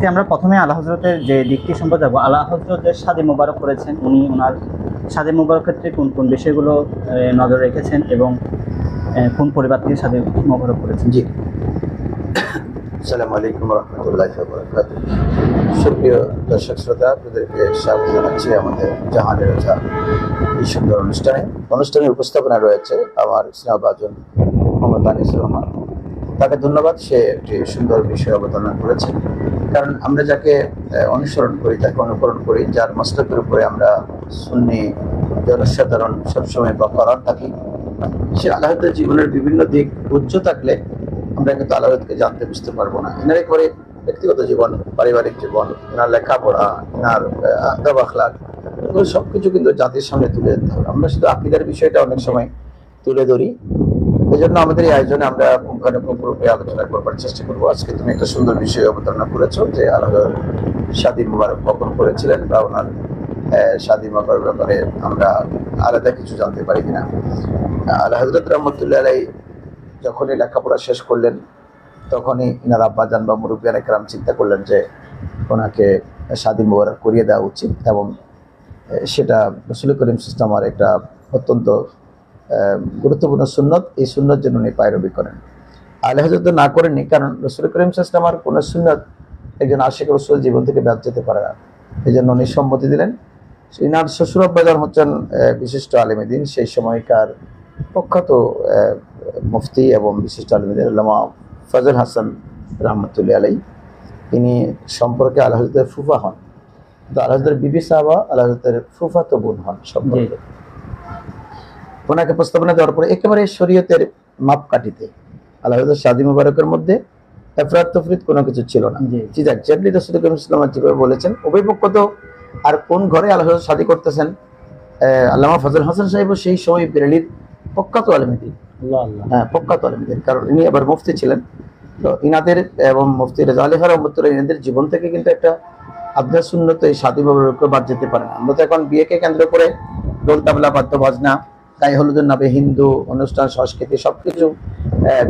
আজকে আমরা প্রথমে আল্লাহ হজরতের যে দিকটি সম্পর্কে যাব আল্লাহ হজরত যে সাদে মোবারক করেছেন, উনি ওনার সাদে মোবারক ক্ষেত্রে কোন কোন বিষয়গুলো নজর রেখেছেন এবং কোন পরিবার থেকে সাদে মোবারক করেছেন? জি। আসসালামু আলাইকুম রহমতুল্লাহ বরকাত সুপ্রিয় দর্শক শ্রোতা, আপনাদেরকে স্বাগত জানাচ্ছি আমাদের জাহানের রাজা এই সুন্দর অনুষ্ঠানে। অনুষ্ঠানের উপস্থাপনা রয়েছে আমার স্নেহভাজন মোহাম্মদ আনিস রহমান। তাকে ধন্যবাদ, সে একটি সুন্দর বিষয় অবতারণা করেছে কারণ আমরা যাকে অনুসরণ করি, তাকে অনুকরণ করি, যার মস্তকের উপরে আমরা সুন্নি জনসাধারণ সবসময় বা করার থাকি, সে আল্লাহদের জীবনের বিভিন্ন দিক উচ্চ থাকলে আমরা কিন্তু আল্লাহকে জানতে বুঝতে পারব না। এনার একেবারে ব্যক্তিগত জীবন, পারিবারিক জীবন, এনার লেখাপড়া, এনার আদব আখলাক এগুলো সবকিছু কিন্তু জাতির সামনে তুলে ধরতে হবে। আমরা শুধু আকিদার বিষয়টা অনেক সময় তুলে ধরি এই জন্য আমাদের এই আয়োজনে আমরা পুঙ্খানুপুঙ্খরূপে আলোচনা করবার চেষ্টা করব। আজকে তুমি একটা সুন্দর বিষয় অবতারণা করেছ যে আল্লাহ স্বাধীন মুবারক কখন করেছিলেন বা ওনার স্বাধীন মুবারক ব্যাপারে আমরা আলাদা কিছু জানতে পারি কিনা। আল্লাহ হজরত রহমতুল্লাহ আলাই যখনই লেখাপড়া শেষ করলেন, তখনই ইনার আব্বাজান বা মুরব্বিয়ান একরাম চিন্তা করলেন যে ওনাকে স্বাধীন মোবারক করিয়ে দেওয়া উচিত এবং সেটা রসুল করিম সিস্টেমার একটা অত্যন্ত গুরুত্বপূর্ণ সুন্নত, এই সুন্নত যেন উনি পায়রবি করেন। আলে হজরত না করেননি, কারণ রসুল করিম সিস্টেমার কোনো সুন্নত একজন আশিক রসুল জীবন থেকে ব্যাপ যেতে পারে না। এই জন্য উনি সম্মতি দিলেন। ইনার শ্বশুর আব্বাজান হচ্ছেন বিশিষ্ট আলেমেদিন সেই সময়কার প্রখ্যাত মুফতি এবং বিশিষ্ট আলমীদের আল্লামা ফজল হাসান রহমতুল্লাহ আলাই তিনি সম্পর্কে আল্লাহ হজরতের ফুফা হন। তো আল্লাহ বিবি সাহাবা ফুফা তো বোন হন সম্পর্কে। ওনাকে প্রস্তাবনা দেওয়ার পরে একেবারে শরীয়তের মাপকাঠিতে আল্লাহ শাদি মুবারকের মধ্যে এফরাত কোনো কিছু ছিল না। জি। জি যাক জেডলি রসুল ইসলাম যেভাবে বলেছেন উভয় পক্ষ তো আর কোন ঘরে আল্লাহ শাদি করতেছেন? আল্লামা ফজল হাসান সাহেবও সেই সময় বেরেলির প্রখ্যাত হ্যাঁ প্রখ্যাত কারণ ইনি আবার মুফতি ছিলেন। তো ইনাদের এবং মুফতি রেজা আলী রহমতুল্লাহ ইনাদের জীবন থেকে কিন্তু একটা আধ্যাস উন্নত এই স্বাধীন বাদ যেতে পারে না। আমরা তো এখন বিয়েকে কেন্দ্র করে দোল তাবলা বাদ্য বাজনা গায়ে হলুদের নামে হিন্দু অনুষ্ঠান সংস্কৃতি সবকিছু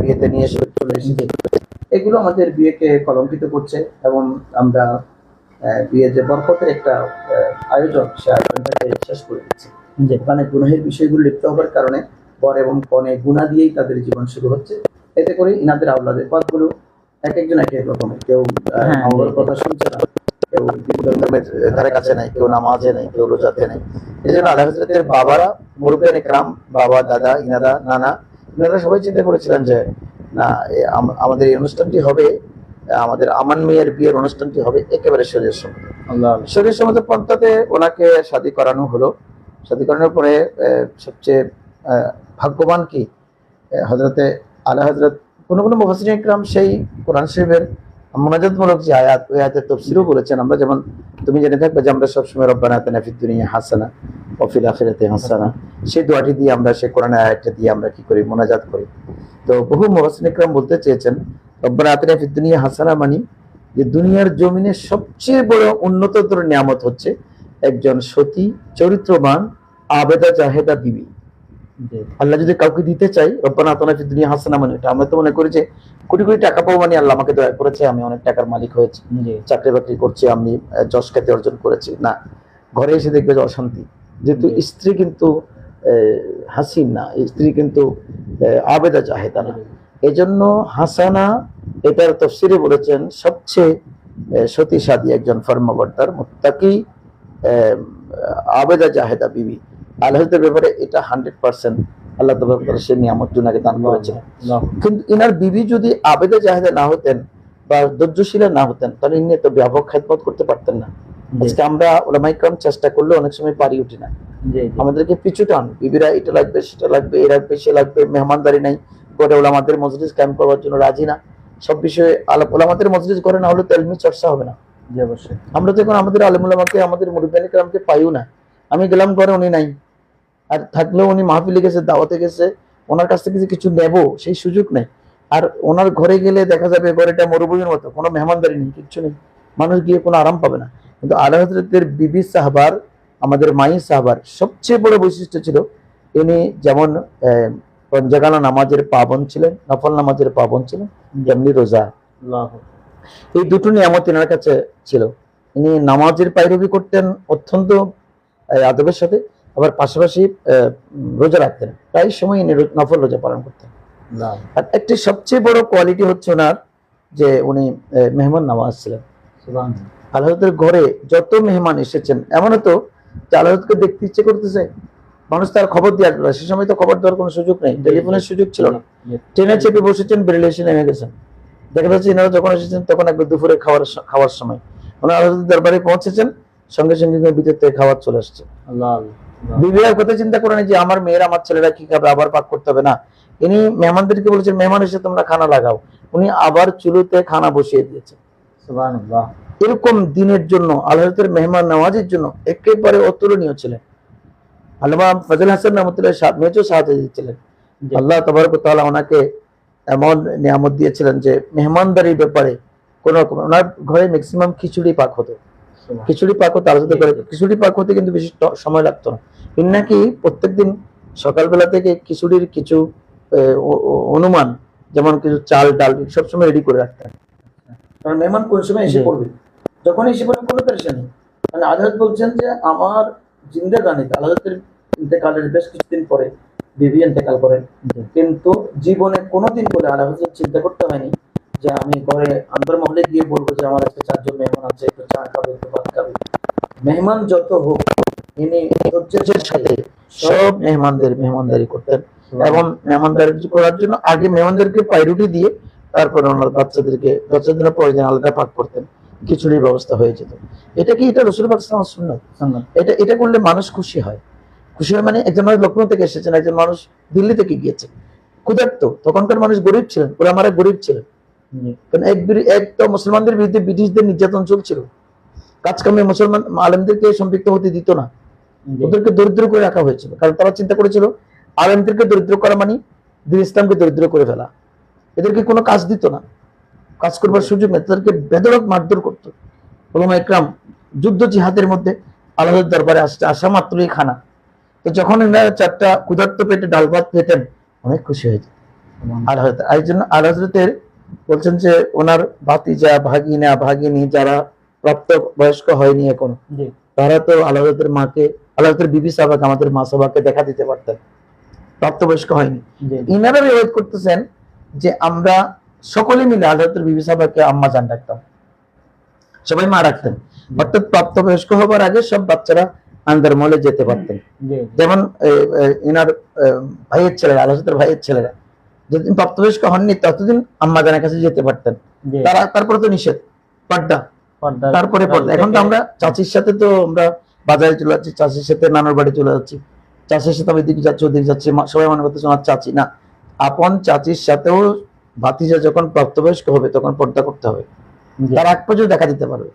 বিয়েতে নিয়ে এসে চলে এসেছে। এগুলো আমাদের বিয়েকে কলঙ্কিত করছে এবং আমরা বিয়ে যে বরকতের একটা আয়োজন সে আয়োজনটাকে শেষ করে দিচ্ছি। জি এখানে গুনাহের বিষয়গুলো লিপ্ত হবার কারণে বর এবং কনে গুণা দিয়েই তাদের জীবন শুরু হচ্ছে। এতে করে ইনাদের আওলাদের পথগুলো এক একজন এক এক রকমের। কেউ আহ, হ্যাঁ, কথা শুনছে না কেউ ধর্মের ধারে কাছে নাই কেউ নামাজে নাই কেউ রোজাতে নাই। এই জন্য আল্লাহ হজরতের বাবারা মুরব্বেন একরাম বাবা দাদা ইনারা নানা ইনারা সবাই চিন্তা করেছিলেন যে না আমাদের এই অনুষ্ঠানটি হবে আমাদের আমান মেয়ের বিয়ের অনুষ্ঠানটি হবে একেবারে শরীরের সঙ্গে শরীর সমাজ পন্থাতে ওনাকে শাদী করানো হলো। শাদী করানোর পরে সবচেয়ে ভাগ্যবান কি? হজরতে আলা হজরত কোনো কোনো মুফাসিন ইকরাম সেই কোরআন শরীফের মোনাজাতমূলক যে আয়াত, ওই আয়াতের তফসিরও বলেছেন আমরা, যেমন তুমি জেনে থাকবে যে আমরা সবসময় রব্বানা আতিনা ফিদ দুনিয়া হাসানা ওয়া ফিল হাসানা। সেই দোয়াটি দিয়ে আমরা, সেই কোরআনের আয়াতটা দিয়ে আমরা কি করি? মোনাজাত করি। তো বহু মুফাসিন ইকরাম বলতে চেয়েছেন, রব্বানা আতিনা ফিদ দুনিয়া হাসানা মানি যে দুনিয়ার জমিনে সবচেয়ে বড় উন্নততর নিয়ামত হচ্ছে একজন সতী, চরিত্রবান, আবেদা, জাহেদা বিবি। আল্লাহ যদি কাউকে দিতে চাই রব্বানা আতানা ফিদ দুনিয়া হাসানা মানে এটা। আমরা তো মনে করি যে কোটি কোটি টাকা পাবো মানে আল্লাহ আমাকে দয়া করেছে আমি অনেক টাকার মালিক হয়েছি। চাকরি বাকরি করছি আমি যশ খ্যাতি অর্জন করেছি। না ঘরে এসে দেখবে যে অশান্তি। যেহেতু স্ত্রী কিন্তু হাসিন না স্ত্রী কিন্তু আবেদা জাহেদা না। এই জন্য হাসানা এটার তফসিরে বলেছেন সবচেয়ে সতী সাদী একজন ফর্মবর্তার মুত্তাকি আবেদা জাহেদা বিবি। আল্লাহদের ব্যাপারে এটা হান্ড্রেড পার্সেন্ট আল্লাহ তবরক সে নিয়ামত জুনাকে দান করেছেন। কিন্তু ইনার বিবি যদি আবেদা জাহেদা না হতেন বা ধৈর্যশীলা না হতেন তাহলে ইনি তো ব্যাপক খেদমত করতে পারতেন না। আজকে আমরা ওলামাইকরাম চেষ্টা করলে অনেক সময় পারি উঠি না। আমাদেরকে পিছু টান বিবিরা এটা লাগবে সেটা লাগবে এ লাগবে সে লাগবে মেহমানদারি নাই করে ওলামাদের মজলিস ক্যাম্প করবার জন্য রাজি না। সব বিষয়ে আলাপ ওলামাদের মজলিস করে না হলে তেলমি চর্চা হবে না। আমরা তো এখন আমাদের আলমুলামাকে আমাদের মুরব্বানি কালামকে পাইও না আমি গেলাম ঘরে উনি নাই। আর থাকলেও উনি মাহফিলে গেছে দাওয়াতে গেছে ওনার কাছ থেকে যে কিছু নেব সেই সুযোগ নেই। আর ওনার ঘরে গেলে দেখা যাবে ঘরেটা মরুভূমির মতো কোনো মেহমানদারি নেই কিচ্ছু নেই। মানুষ গিয়ে কোনো আরাম পাবে না। কিন্তু আল্লাহ হজরতের বিবি সাহাবার আমাদের মাই সাহাবার সবচেয়ে বড় বৈশিষ্ট্য ছিল ইনি যেমন পঞ্জাগানা নামাজের পাবন ছিলেন নফল নামাজের পাবন ছিলেন যেমনি রোজা। এই দুটো নিয়ামত এনার কাছে ছিল। ইনি নামাজের পাইরবি করতেন অত্যন্ত আদবের সাথে। আবার পাশাপাশি রোজা রাখতেন। প্রায় সময় ইনি নফল রোজা পালন করতেন। আর একটি সবচেয়ে বড় কোয়ালিটি হচ্ছে ওনার যে উনি মেহমান নামাজ ছিলেন। আল্লাহদের ঘরে যত মেহমান এসেছেন এমনও তো যে আল্লাহকে দেখতে ইচ্ছে করতেছে। মানুষ তার খবর দিয়ে আসবে সে সময় তো খবর দেওয়ার কোনো সুযোগ নেই। টেলিফোনের সুযোগ ছিল না। ট্রেনে চেপে বসেছেন বেরেলে এসে নেমে গেছেন। দেখা যাচ্ছে এনারা যখন এসেছেন তখন একবার দুপুরে খাওয়ার খাওয়ার সময়। ওনারা আল্লাহদের দরবারে পৌঁছেছেন সঙ্গে সঙ্গে ভিতর থেকে খাবার চলে আসছে। বিবিআর কথা চিন্তা করেন যে আমার মেয়ের আমার ছেলেরা কি খাবে আবার পাক করতে হবে না। ইনি মেহমানদেরকে বলেছেন মেহমান এসে তোমরা খানা লাগাও। উনি আবার চুলোতে খানা বসিয়ে দিয়েছেন। এরকম দিনের জন্য আল্লাহর মেহমান নামাজের জন্য একেবারে অতুলনীয় ছিলেন। আল্লামা ফজল হাসান রহমতুল্লাহ সাহ মেজো সাহায্য দিচ্ছিলেন আল্লাহ তবরক তাআলা ওনাকে এমন নিয়ামত দিয়েছিলেন যে মেহমানদারির ব্যাপারে কোন রকম ওনার ঘরে ম্যাক্সিমাম খিচুড়ি পাক হতো। খিচুড়ি পাক হতো করে। খিচুড়ি পাক হতে কিন্তু বেশি সময় লাগতো না। তিনি নাকি প্রত্যেকদিন সকালবেলা থেকে খিচুড়ির কিছু অনুমান যেমন কিছু চাল ডাল সবসময় রেডি করে রাখতেন কারণ মেহমান কোন সময় এসে পড়বে? যখন এসে পড়বে কোনো পেরেশানি মানে আজাদ বলছেন যে আমার জিন্দাগানিতে আলাদাতের ইন্তেকালের বেশ কিছুদিন পরে বিবি ইন্তেকাল করেন। কিন্তু জীবনে কোনোদিন বলে আল্লাহ চিন্তা করতে হয়নি। যে আমি ঘরে আন্তর্মহলে গিয়ে বলব যে আমার আজকে চারজন মেহমান আছে একটু চা খাবে একটু ভাত খাবে। মেহমান যত হোক ইনি ধৈর্যের সাথে সব মেহমানদের মেহমানদারি করতেন এবং মেহমানদারি করার জন্য আগে মেহমানদেরকে প্রায়োরিটি দিয়ে তারপরে ওনার বাচ্চাদেরকে বাচ্চাদের প্রয়োজন আলাদা পাক করতেন। খিচুড়ির ব্যবস্থা হয়ে যেত। এটা কি এটা রসুল পাকিস্তান শূন্য এটা এটা করলে মানুষ খুশি হয়। খুশি হয় মানে একজন মানুষ লক্ষ্ণৌ থেকে এসেছেন একজন মানুষ দিল্লি থেকে গিয়েছে ক্ষুধার্ত তখনকার মানুষ গরিব ছিলেন ওরা আমার গরিব ছিলেন। কারণ এক এক তো মুসলমানদের বিরুদ্ধে ব্রিটিশদের নির্যাতন চলছিল। কাজ কামে মুসলমান আলেমদেরকে সম্পৃক্ত হতে দিত না। ওদেরকে দরিদ্র করে রাখা হয়েছিল। কারণ তারা চিন্তা করেছিল আলেমদেরকে দরিদ্র করা মানে দিন ইসলামকে দরিদ্র করে ফেলা। এদেরকে কোনো কাজ দিত না। কাজ করবার সুযোগ নেই। তাদেরকে বেদরক মারধর করতো। ওলামা একরাম যুদ্ধ জিহাদের মধ্যে আল্লাহর দরবারে আসতে আসা মাত্রই খানা। তো যখন এনারা চারটা ক্ষুধার্ত পেটে ডাল ভাত পেতেন অনেক খুশি হয়ে যেত। আল্লাহ এই জন্য হজরতের বলছেন যে ওনার ভাতিজা ভাগিনা ভাগিনী যারা প্রাপ্ত বয়স্ক হয়নি এখন তারা তো আল্লাহদের মাকে আল্লাহদের বিবি সাহাবাকে আমাদের মা সাহাবাকে দেখা দিতে পারতেন। প্রাপ্তবয়স্ক হয়নি। ইনারা রিওয়াজ করতেছেন যে আমরা সকলে মিলে আল্লাহদের বিবি সাহাবাকে আম্মা জান ডাকতাম। সবাই মা রাখতেন। অর্থাৎ প্রাপ্তবয়স্ক হবার আগে সব বাচ্চারা আন্দার মলে যেতে পারতেন। যেমন ইনার ভাইয়ের ছেলেরা আল্লাহদের ভাইয়ের ছেলেরা যতদিন প্রাপ্তবয়স্ক হননি ততদিন আম্মা জানের কাছে যেতে পারতেন। তারা তারপরে তো নিষেধ পর্দা। তারপরে পর্দা। এখন তো আমরা চাচির সাথে তো আমরা বাজারে চলে যাচ্ছি চাচির সাথে নানার বাড়ি চলে যাচ্ছি। চাচির সাথে আমি এদিকে যাচ্ছি ওদিকে যাচ্ছি। সবাই মনে করতেছে আমার চাচি। না আপন চাচির সাথেও ভাতিজা যখন প্রাপ্তবয়স্ক হবে তখন পর্দা করতে হবে। তার আগ পর্যন্ত দেখা দিতে পারবে।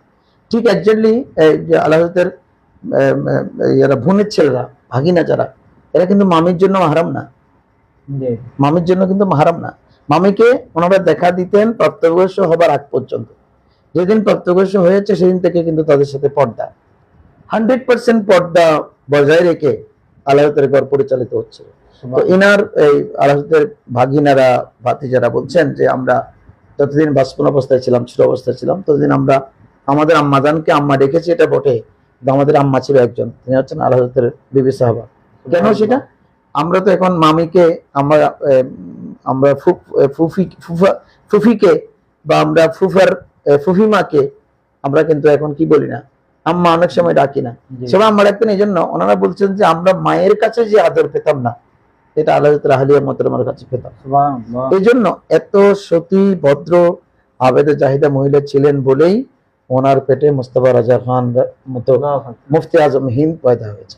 ঠিক আল্লাহদের এরা বোনের ছেলেরা ভাগিনা যারা এরা কিন্তু মামির জন্য মাহারাম না। মামির জন্য কিন্তু মাহারাম না। মামিকে ওনারা দেখা দিতেন প্রাপ্তবয়স্ক হবার আগ পর্যন্ত। যেদিন প্রাপ্তবয়স্ক হয়েছে সেদিন থেকে কিন্তু তাদের সাথে পর্দা। হান্ড্রেড পার্সেন্ট পর্দা বজায় রেখে আল্লাহতের ঘর পরিচালিত হচ্ছে। তো ইনার এই আল্লাহতের ভাগিনারা ভাতিজারা বলছেন যে আমরা যতদিন বাষ্পন অবস্থায় ছিলাম ছোট অবস্থায় ছিলাম ততদিন আমরা আমাদের আম্মাজানকে আম্মা ডেকেছি এটা বটে। আমাদের আম্মা ছিল একজন তিনি হচ্ছেন আল্লাহতের বিবি সাহাবা। কেন সেটা? আমরা তো এখন মামিকে আমরা আমরা ফুফি ফুফা ফুফিকে বা আমরা ফুফার ফুফিমাকে আমরা কিন্তু এখন কি বলি না আম্মা অনেক সময় ডাকি না। সবাই আম্মা ডাকতেন এই জন্য ওনারা বলছেন যে আমরা মায়ের কাছে যে আদর পেতাম না এটা আল্লাহ মোহতরমার কাছে পেতাম। এই জন্য এত সতী ভদ্র আবেদে জাহিদা মহিলা ছিলেন বলেই ওনার পেটে মুস্তফা রাজা খান মতো মুফতি আজম হিন্দ পয়দা হয়েছে।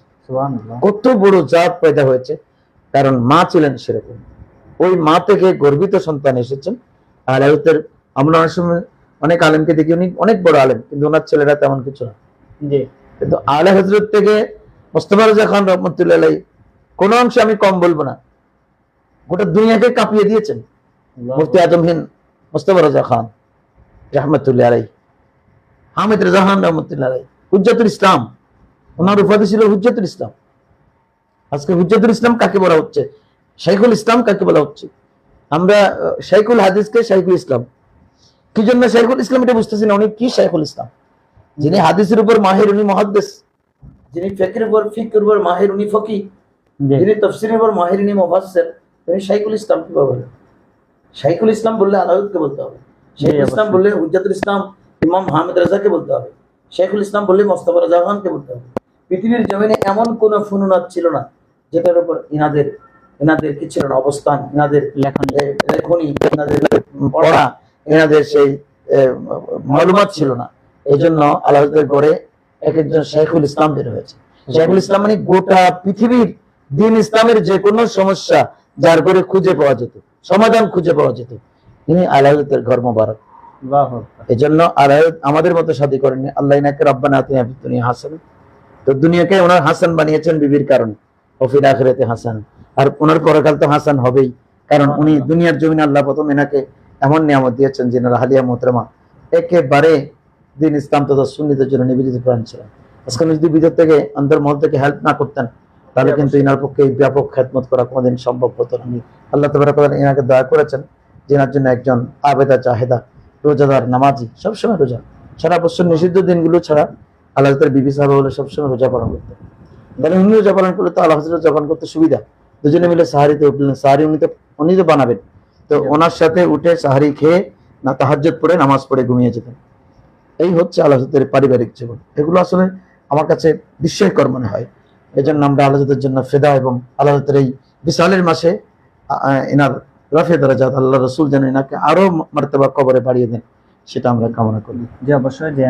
কত বড় জাত পয়দা হয়েছে। কারণ মা ছিলেন সেরকম। ওই মা থেকে গর্বিত সন্তান এসেছেন। আর আয়তের আমরা অনেক সময় অনেক আলেমকে দেখি উনি অনেক বড় আলেম কিন্তু ওনার ছেলেরা তেমন কিছু না। কিন্তু আলে হজরত থেকে মোস্তফা রাজা খান রহমতুল্লাহ কোন অংশে আমি কম বলব না। গোটা দুনিয়াকে কাঁপিয়ে দিয়েছেন। মুফতি আজম হিন্দ মোস্তফা রাজা খান রহমতুল্লাহ আলাই হামিদ রাজা খান রহমতুল্লাহ আলাই হুজ্জাতুল ইসলাম ওনার উপাধি ছিল হুজ্জাতুল ইসলাম। আজকে হুজ্জাতুল ইসলাম কাকে বলা হচ্ছে? শাইখুল ইসলাম কাকে বলা হচ্ছে? আমরা শাইখুল হাদিসকে শাইখুল ইসলাম। কি জন্য শেখুল ইসলাম এটা বুঝতেছি না উনি কি শেখুল ইসলাম? যিনি হাদিসের উপর মাহির উনি মহাদ্দেশ যিনি ফেকের উপর ফিকের উপর মাহির উনি ফকি। যিনি তফসিরের উপর মাহির উনি মুফাসসির। তিনি শাইখুল ইসলাম কীভাবে বলেন শাইখুল ইসলাম বললে আলাউদ্দিনকে বলতে হবে। শাইখুল ইসলাম বললে হুজ্জাতুল ইসলাম ইমাম হামিদ রাজাকে বলতে হবে। শেখুল ইসলাম বললে মোস্তফা রাজা খানকে বলতে হবে। পৃথিবীর জমিনে এমন কোন ফুনুনাত ছিল না। যেটার উপর ইনাদের ইনাদের কি ছিল অবস্থান ইনাদের লেখনী এনাদের পড়া এনাদের সেই মালুমাত ছিল না। এই জন্য আল্লাহদের করে এক একজন শেখুল ইসলাম বের হয়েছে। শেখুল ইসলাম মানে গোটা পৃথিবীর দিন ইসলামের যে কোনো সমস্যা যার করে খুঁজে পাওয়া যেত সমাধান খুঁজে পাওয়া যেত। তিনি আল্লাহদের ঘর মোবারক। এই জন্য আল্লাহ আমাদের মতো শাদী করেননি আল্লাহ ইনাকে রব্বানা দুনিয়া হাসান তো দুনিয়াকে ওনার হাসান বানিয়েছেন বিবির কারণে। অফির আখিরাতে হাসান। আর ওনার পরকাল তো হাসান হবেই। কারণ উনি দুনিয়ার জমিনে আল্লাহ প্রথম এনাকে এমন নিয়ামত দিয়েছেন যেনারা হালিয়া মোহতরমা। একেবারে দিন ইসলাম তথা সুন্নিতের জন্য নিবেদিত প্রাণ ছিলেন। আজকে যদি ভিতর থেকে অন্তর মহল থেকে হেল্প না করতেন তাহলে কিন্তু ইনার পক্ষে এই ব্যাপক খেদমত করা কোনোদিন সম্ভব হতো না। আল্লাহ তবরাক ওয়া তাআলা ইনাকে দয়া করেছেন যেনার জন্য একজন আবেদা চাহেদা রোজাদার নামাজি সবসময় রোজা। সারা বছর নিষিদ্ধ দিনগুলো ছাড়া আল্লাহ তার বিবি সাহেব বলে সবসময় রোজা পালন করতে তাহলে উনি করলে তো আল্লাহ রোজা পালন করতে সুবিধা। দুজনে মিলে সাহারিতে উঠলেন। সাহারি উনি তো উনি তো বানাবেন। তো ওনার সাথে উঠে সাহারি খেয়ে না তাহাজ্জুদ পড়ে নামাজ পড়ে ঘুমিয়ে যেতেন। এই হচ্ছে আল্লাহ পারিবারিক জীবন। এগুলো আসলে আমার কাছে বিস্ময়কর মনে হয়। এই জন্য আমরা আল্লাহদের জন্য ফেদা এবং আল্লাহদের এই বিশালের মাসে এনার রফে দরাজাত আল্লাহ রসুল যেন এনাকে আরও মার্তবা কবরে বাড়িয়ে দেন সেটা আমরা কামনা করি। যে অবশ্যই যে